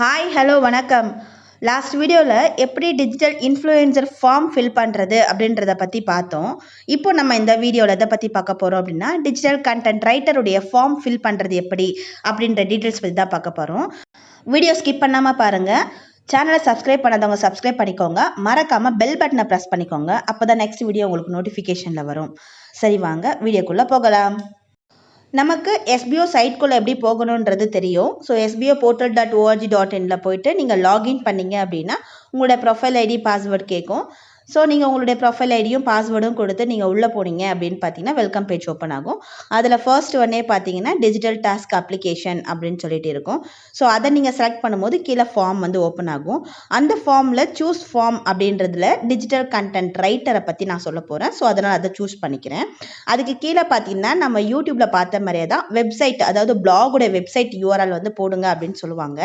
Hi hello வணக்கம். Last வீடியோவில் எப்படி டிஜிட்டல் இன்ஃப்ளூயன்சர் ஃபார்ம் ஃபில் பண்ணுறது அப்படின்றத பற்றி பார்த்தோம். இப்போ நம்ம இந்த வீடியோவில் எதை பற்றி பார்க்க போகிறோம் அப்படின்னா டிஜிட்டல் கண்டென்ட் ரைட்டருடைய ஃபார்ம் ஃபில் பண்ணுறது எப்படி அப்படின்ற டீட்டெயில்ஸ் பற்றி தான் பார்க்க போகிறோம் வீடியோ ஸ்கிப் பண்ணாமல் பாருங்கள் சேனலை சப்ஸ்கிரைப் பண்ணாதவங்க சப்ஸ்கிரைப் பண்ணிக்கோங்க. மறக்காமல் பெல் பட்டனை ப்ரெஸ் பண்ணிக்கோங்க. அப்போ தான் நெக்ஸ்ட் வீடியோ உங்களுக்கு நோட்டிஃபிகேஷனில் வரும். சரி வாங்க. வீடியோக்குள்ளே போகலாம். நமக்கு எஸ்பிஓ சைட்குள்ளே எப்படி போகணுன்றது தெரியும். So SPO portal dot org dot இனில் போயிட்டு நீங்கள் லாகின் பண்ணீங்க அப்படின்னா உங்களோட ப்ரொஃபைல் ஐடி பாஸ்வேர்ட் கேட்கும் ஸோ நீங்கள் உங்களுடைய ப்ரொஃபைல் ஐடியும் பாஸ்வேர்டும் கொடுத்து நீங்கள் உள்ளே போனீங்க அப்படின்னு பார்த்தீங்கன்னா வெல்கம் பேஜ் ஓப்பன் ஆகும். அதில் ஃபர்ஸ்ட் ஒன்னே பார்த்தீங்கன்னா டிஜிட்டல் டாஸ்க் அப்ளிகேஷன் அப்படின்னு சொல்லிட்டு இருக்கும். ஸோ அதை நீங்கள் செலக்ட் பண்ணும்போது கீழே ஃபார்ம் வந்து ஓப்பன் ஆகும். அந்த ஃபார்மில் சூஸ் ஃபார்ம் அப்படின்றதுல டிஜிட்டல் கண்டென்ட் ரைட்டரை பற்றி நான் சொல்ல போகிறேன் ஸோ அதனால் அதை சூஸ் பண்ணிக்கிறேன். அதுக்கு கீழே பார்த்தீங்கன்னா நம்ம யூடியூப்பில் பார்த்த மாதிரியே தான் வெப்சைட் அதாவது பிளாகுடைய வெப்சைட் யூஆர்எல் வந்து போடுங்க அப்படின்னு சொல்லுவாங்க.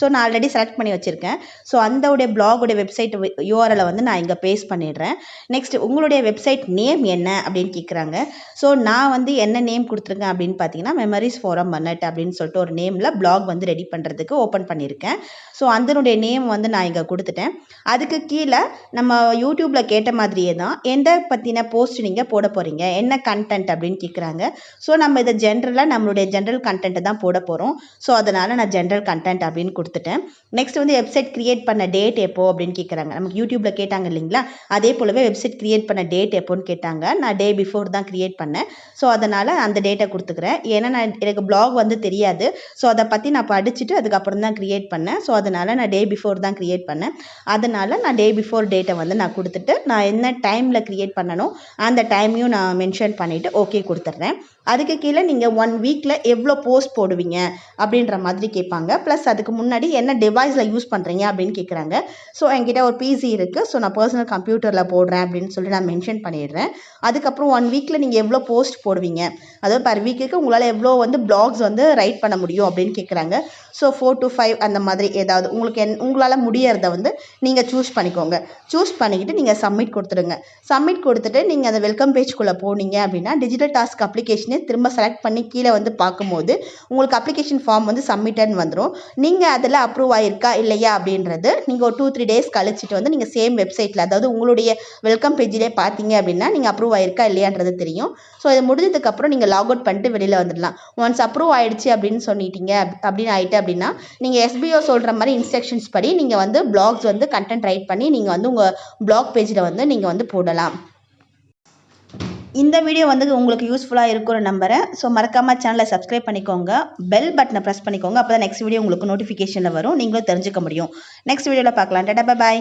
ஸோ நான் ஆல்ரெடி செலக்ட் பண்ணி வச்சுருக்கேன். ஸோ அந்தவுடைய பிளாகுடைய வெப்சைட் யூஆர்எலை வந்து நான் இங்கே பேஸ்ட் பண்ணிடுறேன். நெக்ஸ்ட் உங்களுடைய வெப்சைட் நேம் என்ன அப்படின்னு கேட்குறாங்க ஸோ நான் வந்து என்ன நேம் கொடுத்துருக்கேன் அப்படின்னு பார்த்தீங்கன்னா மெமரிஸ் ஃபோரம் மன்னட் அப்படின்னு சொல்லிட்டு ஒரு நேமில் பிளாக் வந்து ரெடி பண்ணுறதுக்கு ஓப்பன் பண்ணியிருக்கேன். ஸோ அதனுடைய நேம் வந்து நான் இங்கே கொடுத்துட்டேன். அதுக்கு கீழே நம்ம யூடியூப்பில் கேட்ட மாதிரியே தான் எந்த பற்றின போஸ்ட் நீங்கள் போட போகிறீங்க என்ன கண்டென்ட் அப்படின்னு கேட்குறாங்க ஸோ நம்ம இதை ஜென்ரலாக நம்மளுடைய ஜென்ரல் கண்டென்ட்டை தான் போட போகிறோம் ஸோ அதனால் நான் ஜென்ரல் கண்டென்ட் அப்படின்னு கொடுத்துட்டேன். நெக்ஸ்ட் வந்து வெப்சைட் க்ரியேட் பண்ண டேட் எப்போ அப்படின்னு கேட்குறாங்க நமக்கு யூடியூப்பில் கேட்டாங்க இல்லைங்களா? அதே போலவே வெப்சைட் க்ரியேட் பண்ண டேட் எப்போன்னு கேட்டாங்க. நான் டே பிஃபோர் தான் க்ரியேட் பண்ணேன். ஸோ அதனால் அந்த டேட்டை கொடுத்துக்கிறேன். ஏன்னா நான் எனக்கு பிளாக் வந்து தெரியாது. ஸோ அதை பற்றி நான் படிச்சுட்டு அதுக்கப்புறம் தான் க்ரியேட் பண்ணேன். ஸோ அதனால் நான் டே பிஃபோர் தான் க்ரியேட் பண்ணேன். அதனால் நான் டே பிஃபோர் டேட்டை வந்து நான் கொடுத்துட்டு நான் என்ன டைமில் க்ரியேட் பண்ணணும் அந்த டைமையும் நான் மென்ஷன் பண்ணிவிட்டு ஓகே கொடுத்துட்றேன். அதுக்கு கீழே நீங்கள் ஒன் வீக்கில் எவ்வளோ போஸ்ட் போடுவீங்க அப்படின்ற மாதிரி கேட்பாங்க. ப்ளஸ் அதுக்கு முன்னாடி என்ன டிவைஸில் யூஸ் பண்ணுறீங்க அப்படின்னு கேட்குறாங்க. ஸோ என்கிட்ட ஒரு பிசி இருக்குது ஸோ நான் பர்சனல் கம்ப்யூட்டரில் போடுறேன் அப்படின்னு சொல்லி நான் மென்ஷன் பண்ணிடுறேன். அதுக்கப்புறம் ஒன் வீக்கில் நீங்கள் எவ்வளோ போஸ்ட் போடுவீங்க? அதாவது பர் வீக்குக்கு உங்களால் எவ்வளோ வந்து பிளாக்ஸ் வந்து ரைட் பண்ண முடியும் அப்படின்னு கேட்குறாங்க ஸோ ஃபோர் டு ஃபைவ் அந்த மாதிரி ஏதாவது உங்களுக்கு என் உங்களால் முடியறத வந்து நீங்கள் சூஸ் பண்ணிக்கோங்க. சூஸ் பண்ணிக்கிட்டு நீங்கள் சப்மிட் கொடுத்துடுங்க. சப்மிட் கொடுத்துட்டு நீங்கள் அந்த வெல்கம் பேஜ்குள்ளே போனீங்க அப்படின்னா டிஜிட்டல் டாஸ்க் அப்ளிகேஷனே திரும்ப செலக்ட் பண்ணி கீழே வந்து பார்க்கும்போது உங்களுக்கு அப்ளிகேஷன் ஃபார்ம் வந்து சப்மிட்டட்னு வந்துடும் நீங்கள் அதில் அப்ரூவ் ஆகிருக்கா இல்லையா அப்படின்றது நீங்கள் ஒரு டூ த்ரீ டேஸ் கழிச்சிட்டு வந்து நீங்கள் சேம் வெப்சைட்டில் அதாவது உங்களுடைய வெல்கம் பேஜிலே பார்த்தீங்க அப்படின்னா நீங்கள் அப்ரூவ் ஆகிருக்கா இல்லையான்றது தெரியும். ஸோ இது முடிஞ்சதுக்கப்புறம் நீங்கள் லாக் அவுட் பண்ணிட்டு வெளியில் வந்துடலாம். ஒன்ஸ் அப்ரூவ் ஆயிடுச்சு அப்படின்னு சொன்னிட்டீங்க அப்படின்னு ஆயிட்டு அப்படின்னா நீங்கள் எஸ்பிஓ சொல்கிற மாதிரி இன்ஸ்ட்ரக்ஷன்ஸ் படி நீங்கள் வந்து பிளாக்ஸ் வந்து கண்டென்ட் ரைட் பண்ணி நீங்கள் வந்து உங்கள் பிளாக் பேஜில் வந்து நீங்கள் வந்து போடலாம். இந்த வீடியோ வந்து உங்களுக்கு யூஸ்ஃபுல்லாக இருக்கும்னு நம்புகிறேன் ஸோ மறக்காமல் சேனலை சப்ஸ்கிரைப் பண்ணிக்கோங்க. பெல் பட்டனை ப்ரெஸ் பண்ணிக்கோங்க. அப்போ தான் நெக்ஸ்ட் வீடியோ உங்களுக்கு நோட்டிஃபிகேஷனில் வரும். நீங்களும் தெரிஞ்சுக்க முடியும். நெக்ஸ்ட் வீடியோவில் பார்க்கலாம். டேட்டா பாய்